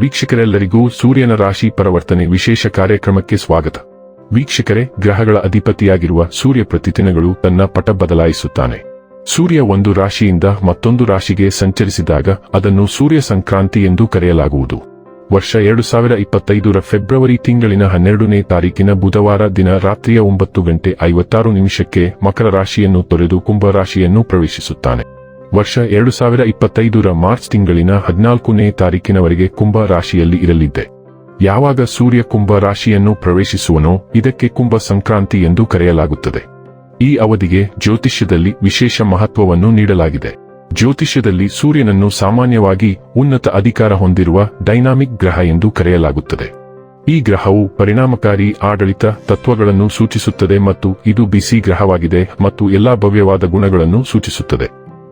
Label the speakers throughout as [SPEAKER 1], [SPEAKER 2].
[SPEAKER 1] ವೀಕ್ಷಕರೆಲ್ಲರಿಗೂ ಸೂರ್ಯನ ರಾಶಿ ಪರಿವರ್ತನೆ ವಿಶೇಷ ಕಾರ್ಯಕ್ರಮಕ್ಕೆ ಸ್ವಾಗತ. ವೀಕ್ಷಕರೇ, ಗ್ರಹಗಳ ಅಧಿಪತಿಯಾಗಿರುವ ಸೂರ್ಯ ಪ್ರತಿದಿನಗಳು ತನ್ನ ಪಟ ಬದಲಾಯಿಸುತ್ತಾನೆ. ಸೂರ್ಯ ಒಂದು ರಾಶಿಯಿಂದ ಮತ್ತೊಂದು ರಾಶಿಗೆ ಸಂಚರಿಸಿದಾಗ ಅದನ್ನು ಸೂರ್ಯ ಸಂಕ್ರಾಂತಿ ಎಂದು ಕರೆಯಲಾಗುವುದು. ವರ್ಷ ಎರಡು ಸಾವಿರ ಇಪ್ಪತ್ತೈದರ ಫೆಬ್ರವರಿ ತಿಂಗಳಿನ ಹನ್ನೆರಡನೇ ತಾರೀಕಿನ ಬುಧವಾರ ದಿನ ರಾತ್ರಿಯ ಒಂಬತ್ತು ಗಂಟೆ ಐವತ್ತಾರು ನಿಮಿಷಕ್ಕೆ ಮಕರ ರಾಶಿಯನ್ನು ತೊರೆದು ಕುಂಭ ರಾಶಿಯನ್ನು ಪ್ರವೇಶಿಸುತ್ತಾನೆ. ವರ್ಷ ಎರಡು ಸಾವಿರ ಇಪ್ಪತ್ತೈದರ ಮಾರ್ಚ್ ತಿಂಗಳಿನ ಹದಿನಾಲ್ಕನೇ ತಾರೀಕಿನವರೆಗೆ ಕುಂಭ ರಾಶಿಯಲ್ಲಿ ಇರಲಿದ್ದೆ. ಯಾವಾಗ ಸೂರ್ಯ ಕುಂಭ ರಾಶಿಯನ್ನು ಪ್ರವೇಶಿಸುವನೋ ಇದಕ್ಕೆ ಕುಂಭ ಸಂಕ್ರಾಂತಿ ಎಂದು ಕರೆಯಲಾಗುತ್ತದೆ. ಈ ಅವಧಿಗೆ ಜ್ಯೋತಿಷ್ಯದಲ್ಲಿ ವಿಶೇಷ ಮಹತ್ವವನ್ನು ನೀಡಲಾಗಿದೆ. ಜ್ಯೋತಿಷ್ಯದಲ್ಲಿ ಸೂರ್ಯನನ್ನು ಸಾಮಾನ್ಯವಾಗಿ ಉನ್ನತ ಅಧಿಕಾರ ಹೊಂದಿರುವ ಡೈನಾಮಿಕ್ ಗ್ರಹ ಎಂದು ಕರೆಯಲಾಗುತ್ತದೆ. ಈ ಗ್ರಹವು ಪರಿಣಾಮಕಾರಿ ಆಡಳಿತ ತತ್ವಗಳನ್ನು ಸೂಚಿಸುತ್ತದೆ ಮತ್ತು ಇದು ಬಿಸಿ ಗ್ರಹವಾಗಿದೆ ಮತ್ತು ಎಲ್ಲಾ ಭವ್ಯವಾದ ಗುಣಗಳನ್ನು ಸೂಚಿಸುತ್ತದೆ.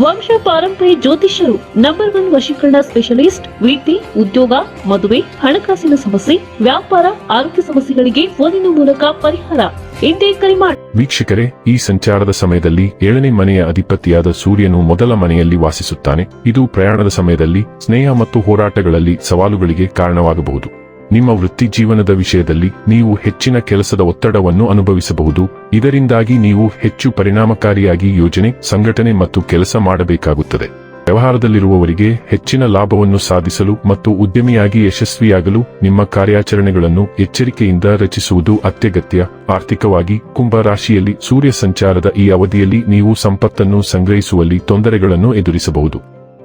[SPEAKER 2] ವಂಶ ಪಾರಂಪರ್ಯ ಜ್ಯೋತಿಷ್ಯರು ನಂಬರ್ ಒನ್ ವಶೀಕರಣ ಸ್ಪೆಷಲಿಸ್ಟ್ ವೃತ್ತಿ ಉದ್ಯೋಗ, ಮದುವೆ, ಹಣಕಾಸಿನ ಸಮಸ್ಯೆ, ವ್ಯಾಪಾರ, ಆರೋಗ್ಯ ಸಮಸ್ಯೆಗಳಿಗೆ ಫೋನಿನ ಮೂಲಕ ಪರಿಹಾರ. ಇಂದೇ ಕರೆ ಮಾಡಿ
[SPEAKER 1] ವೀಕ್ಷಕರೇ, ಈ ಸಂಚಾರದ ಸಮಯದಲ್ಲಿ ಏಳನೇ ಮನೆಯ ಅಧಿಪತಿಯಾದ ಸೂರ್ಯನು ಮೊದಲ ಮನೆಯಲ್ಲಿ ವಾಸಿಸುತ್ತಾನೆ. ಇದು ಪ್ರಯಾಣದ ಸಮಯದಲ್ಲಿ ಸ್ನೇಹ ಮತ್ತು ಹೋರಾಟಗಳಲ್ಲಿ ಸವಾಲುಗಳಿಗೆ ಕಾರಣವಾಗಬಹುದು. ನಿಮ್ಮ ವೃತ್ತಿ ಜೀವನದ ವಿಷಯದಲ್ಲಿ ನೀವು ಹೆಚ್ಚಿನ ಕೆಲಸದ ಒತ್ತಡವನ್ನು ಅನುಭವಿಸಬಹುದು. ಇದರಿಂದಾಗಿ ನೀವು ಹೆಚ್ಚು ಪರಿಣಾಮಕಾರಿಯಾಗಿ ಯೋಜನೆ, ಸಂಘಟನೆ ಮತ್ತು ಕೆಲಸ ಮಾಡಬೇಕಾಗುತ್ತದೆ. ವ್ಯವಹಾರದಲ್ಲಿರುವವರಿಗೆ ಹೆಚ್ಚಿನ ಲಾಭವನ್ನು ಸಾಧಿಸಲು ಮತ್ತು ಉದ್ಯಮಿಯಾಗಿ ಯಶಸ್ವಿಯಾಗಲು ನಿಮ್ಮ ಕಾರ್ಯಾಚರಣೆಗಳನ್ನು ಎಚ್ಚರಿಕೆಯಿಂದ ರಚಿಸುವುದು ಅತ್ಯಗತ್ಯ. ಆರ್ಥಿಕವಾಗಿ ಕುಂಭ ರಾಶಿಯಲ್ಲಿ ಸೂರ್ಯ ಸಂಚಾರದ ಈ ಅವಧಿಯಲ್ಲಿ ನೀವು ಸಂಪತ್ತನ್ನು ಸಂಗ್ರಹಿಸುವಲ್ಲಿ ತೊಂದರೆಗಳನ್ನು ಎದುರಿಸಬಹುದು.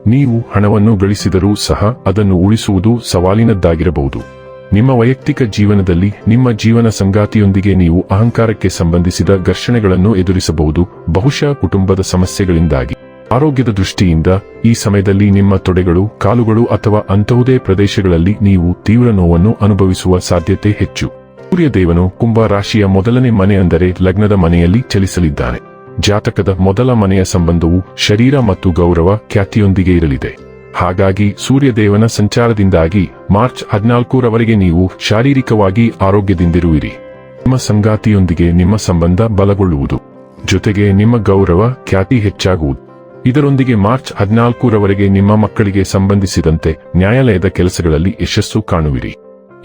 [SPEAKER 1] ನೀವು ಹಣವನ್ನು ಗಳಿಸಿದರೂ ಸಹ ಅದನ್ನು ಉಳಿಸುವುದು ಸವಾಲಿನದ್ದಾಗಿರಬಹುದು. ನಿಮ್ಮ ವೈಯಕ್ತಿಕ ಜೀವನದಲ್ಲಿ ನಿಮ್ಮ ಜೀವನ ಸಂಗಾತಿಯೊಂದಿಗೆ ನೀವು ಅಹಂಕಾರಕ್ಕೆ ಸಂಬಂಧಿಸಿದ ಘರ್ಷಣೆಗಳನ್ನು ಎದುರಿಸಬಹುದು, ಬಹುಶಃ ಕುಟುಂಬದ ಸಮಸ್ಯೆಗಳಿಂದಾಗಿ. ಆರೋಗ್ಯದ ದೃಷ್ಟಿಯಿಂದ ಈ ಸಮಯದಲ್ಲಿ ನಿಮ್ಮ ತೊಡೆಗಳು, ಕಾಲುಗಳು ಅಥವಾ ಅಂತಹುದೇ ಪ್ರದೇಶಗಳಲ್ಲಿ ನೀವು ತೀವ್ರ ನೋವನ್ನು ಅನುಭವಿಸುವ ಸಾಧ್ಯತೆ ಹೆಚ್ಚು. ಸೂರ್ಯದೇವನು ಕುಂಭ ರಾಶಿಯ ಮೊದಲನೇ ಮನೆ ಅಂದರೆ ಲಗ್ನದ ಮನೆಯಲ್ಲಿ ಚಲಿಸಲಿದ್ದಾನೆ. ಜಾತಕದ ಮೊದಲ ಮನೆಯ ಸಂಬಂಧವು ಶರೀರ ಮತ್ತು ಗೌರವ ಖ್ಯಾತಿಯೊಂದಿಗೆ ಇರಲಿದೆ. ಹಾಗಾಗಿ ಸೂರ್ಯದೇವನ ಸಂಚಾರದಿಂದಾಗಿ ಮಾರ್ಚ್ ಹದಿನಾಲ್ಕರವರೆಗೆ ನೀವು ಶಾರೀರಿಕವಾಗಿ ಆರೋಗ್ಯದಿಂದಿರುವಿರಿ. ನಿಮ್ಮ ಸಂಗಾತಿಯೊಂದಿಗೆ ನಿಮ್ಮ ಸಂಬಂಧ ಬಲಗೊಳ್ಳುವುದು. ಜೊತೆಗೆ ನಿಮ್ಮ ಗೌರವ ಖ್ಯಾತಿ ಹೆಚ್ಚಾಗುವುದು. ಇದರೊಂದಿಗೆ ಮಾರ್ಚ್ ಹದಿನಾಲ್ಕರವರೆಗೆ ನಿಮ್ಮ ಮಕ್ಕಳಿಗೆ ಸಂಬಂಧಿಸಿದಂತೆ ನ್ಯಾಯಾಲಯದ ಕೆಲಸಗಳಲ್ಲಿ ಯಶಸ್ಸು ಕಾಣುವಿರಿ.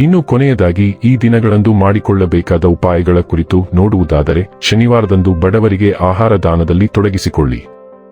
[SPEAKER 1] ಇನ್ನು ಕೊನೆಯದಾಗಿ ಈ ದಿನಗಳಂದು ಮಾಡಿಕೊಳ್ಳಬೇಕಾದ ಉಪಾಯಗಳ ಕುರಿತು ನೋಡುವುದಾದರೆ ಶನಿವಾರದಂದು ಬಡವರಿಗೆ ಆಹಾರ ದಾನದಲ್ಲಿ ತೊಡಗಿಸಿಕೊಳ್ಳಿ.